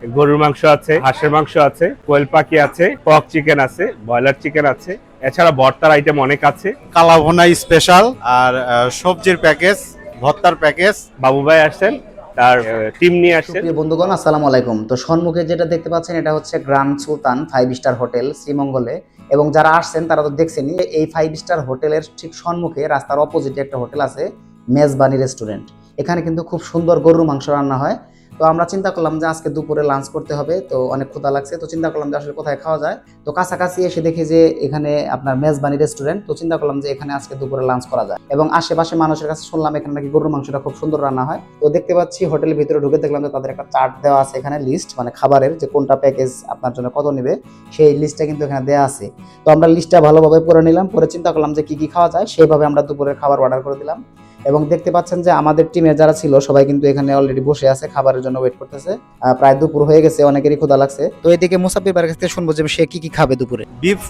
গরুর মাংস আছে হাঁসের মাংস আছে কোয়েল পাখি আছে পক চিকেন আছে ব্রয়লার চিকেন আছে। এছাড়া ভর্তার আইটেম অনেক আছে। কালাভুনা স্পেশাল আর আহ, সবজির প্যাকেজ ভর্তার প্যাকেজ বাবু ভাই আসছেন তার টিম নিয়ে আসছেন। প্রিয় বন্ধুগণ আসসালামু আলাইকুম। তো সম্মুখে যেটা দেখতে পাচ্ছেন এটা হচ্ছে grand Sultan five star hotel শ্রীমঙ্গলে। এবং যারা আসছেন তারা তো দেখছেনই এই ফাইভ স্টার হোটেলের ঠিক সম্মুখে রাস্তার অপোজিটে একটা হোটেল আছে মেজবানি রেস্টুরেন্ট এখানে কিন্তু খুব সুন্দর গরুর মাংস রান্না হয়। তো আমরা চিন্তা করলাম যে আজকে দুপুরে লাঞ্চ করতে হবে, তো অনেক ক্ষুধা লাগছে, তো চিন্তা করলাম যে আসলে কোথায় খাওয়া যায়? তো কাছাকাছি এসে দেখি যে এখানে আপনার মেজবানি রেস্টুরেন্ট তো চিন্তা করলাম যে এখানে আজকে দুপুরে লাঞ্চ করা যায়। এবং আশেপাশে মানুষের কাছে শুনলাম এখানে নাকি গরুর মাংসটা খুব সুন্দর রান্না হয়। তো দেখতে পাচ্ছি হোটেলের ভিতরে ঢুকে দেখলাম যে তাদের একটা চার্ট দেওয়া আছে এখানে লিস্ট মানে খাবারের যে কোনটা প্যাকেজ আপনার জন্য কত নেবে, সেই লিস্টটা কিন্তু এখানে দেওয়া আছে। তো আমরা লিস্টটা ভালোভাবে পড়ে নিলাম পরে চিন্তা করলাম যে কি কি খাওয়া যায়, সেইভাবে আমরা দুপুরের খাবার অর্ডার করে দিলাম। এবং দেখতে পাচ্ছেন যে আমাদের টিমে যারা ছিল সবাই কিন্তু এখানে অলরেডি বসে আছে খাবারের জন্য ওয়েট করতেছে। প্রায় দুপুর হয়ে গেছে অনেকেরই ক্ষুধা লাগছে। তো এদিকে মুসাফির বাড়ির কাছ থেকে শুনব যে সে কি কি খাবে দুপুরে। বিফ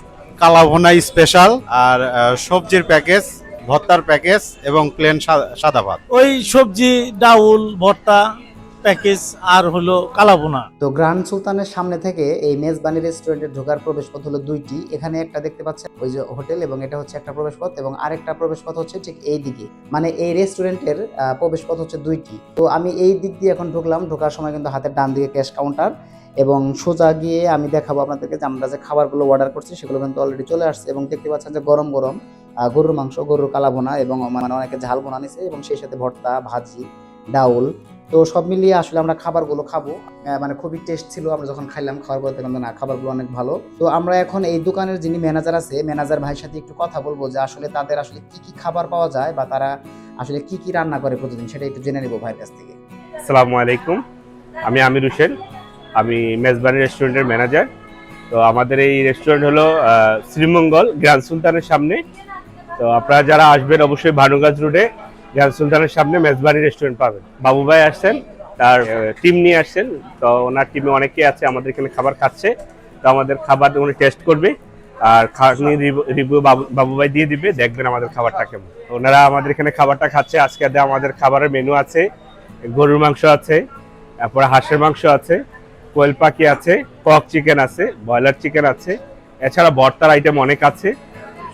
কালাভোনা স্পেশাল আর সবজির প্যাকেজ ভর্তার প্যাকেজ এবং প্লেন সাদা ভাত। ওই সবজি ডাউল ভর্তা প্যাকেজ আর হলো কালাবোনা। তো গ্র্যান্ড সুলতানের সামনে থেকে এই মেজবানি রেস্টুরেন্টে ঢোকার প্রবেশ পথ হলো দুইটি। এখানে একটা দেখতে পাচ্ছেন ওই যে হোটেল এবং এটা হচ্ছে একটা প্রবেশ পথ এবং আরেকটা প্রবেশ পথ হচ্ছে ঠিক এই দিকে। মানে এই রেস্টুরেন্টের আহ, প্রবেশ পথ হচ্ছে দুইটি। তো আমি এই দিক দিয়ে এখন ঢুকলাম ঢোকার সময় কিন্তু হাতের ডান দিকে ক্যাশ কাউন্টার এবং সোজা গিয়ে আমি দেখাবো আপনাদেরকে যে আমরা যে খাবারগুলো অর্ডার করছি সেগুলো কিন্তু অলরেডি চলে আসছে এবং দেখতে পাচ্ছেন যে গরম গরম গরুর মাংস গরুর কালাবোনা এবং মানে অনেকে ঝাল বোনা নিছে এবং সেই সাথে ভর্তা ভাজি ডাউল তো সব মিলিয়ে আসলে আমরা খাবারগুলো খাব। মানে খুবই টেস্ট ছিল, আমরা যখন খাইলাম পর দেখলাম না, খাবারগুলো অনেক ভালো। তো আমরা এখন এই দোকানের যিনি ম্যানেজার আছে ম্যানেজার ভাইয়ের সাথে একটু কথা বলব যে আসলে তাদের আসলে কি কি খাবার পাওয়া যায় বা তারা আসলে কি কি রান্না করে প্রতিদিন, সেটা একটু জেনে নেব ভাইয়ের কাছ থেকে। আসসালামু আলাইকুম। আমি আমির হোসেন। আমি মেজবানি রেস্টুরেন্টের ম্যানেজার তো আমাদের এই রেস্টুরেন্ট হলো শ্রীমঙ্গল গ্র্যান্ড সুলতানের সামনে। তো আপনারা যারা আসবেন অবশ্যই ভানুগাছ রোডে গ্র্যান্ড সুলতানের সামনে মেজবানি রেস্টুরেন্ট পাবেন। বাবু ভাই আসছেন তার টিম নিয়ে আসছেন তো ওনার টিমে অনেকে আছে আমাদের এখানে খাবার খাচ্ছে তো আমাদের খাবার উনি টেস্ট করবে আর খানি রিভিউ বাবু ভাই দিয়ে দিবে দেখবেন আমাদের খাবারটা কেমন। ওনারা আমাদের এখানে খাবারটা খাচ্ছে আজকে আমাদের খাবারের মেনু আছে গরুর মাংস আছে তারপরে হাঁসের মাংস আছে কোয়েল পাখি আছে পক চিকেন আছে ব্রয়লার চিকেন আছে এছাড়া ভর্তার আইটেম অনেক আছে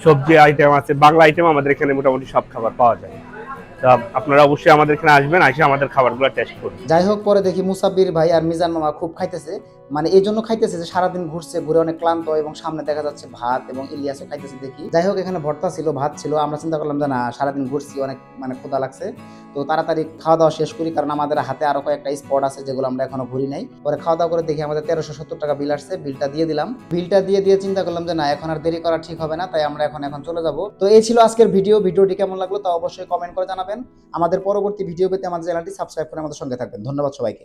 সবজি আইটেম আছে বাংলা আইটেম আমাদের এখানে মোটামুটি সব খাবার পাওয়া যায়। তো আপনারা অবশ্যই আমাদের এখানে আসবেন এসে আমাদের খাবারগুলো টেস্ট করুন। যাই হোক, পরে দেখি মুসাব্বির ভাই আর মিজান মামা খুব খাইতেছে। মানে এই জন্য খাইতেছে যে সারাদিন ঘুরছে, ঘুরে অনেক ক্লান্ত এবং সামনে দেখা যাচ্ছে ভাত এবং ইলিয়াসও খাইতেছে, দেখি। যাই হোক, এখানে ভর্তা ছিল, ভাত ছিল। আমরা চিন্তা করলাম যে না, সারাদিন ঘুরছি, অনেক মানে ক্ষুধা লাগছে। তো তাড়াতাড়ি খাওয়া দাওয়া শেষ করি, কারণ আমাদের হাতে আরও কয়েকটা স্পট আছে যেগুলো আমরা এখনও ঘুরি নাই। পরে খাওয়া দাওয়া করে দেখি আমাদের তেরোশো সত্তর টাকা বিল আসছে বিলটা দিয়ে দিলাম। বিলটা দিয়ে দিয়ে চিন্তা করলাম যে না, এখন আর দেরি করা ঠিক হবে না, তাই আমরা এখন এখন চলে যাব। তো এই ছিল আজকের ভিডিও ভিডিওটি কেমন লাগল তা অবশ্যই কমেন্ট করে জানাবেন। আমাদের পরবর্তী ভিডিও পেতে আমাদের চ্যানেলটি সাবস্ক্রাইব করে আমাদের সঙ্গে থাকবেন। ধন্যবাদ সবাইকে।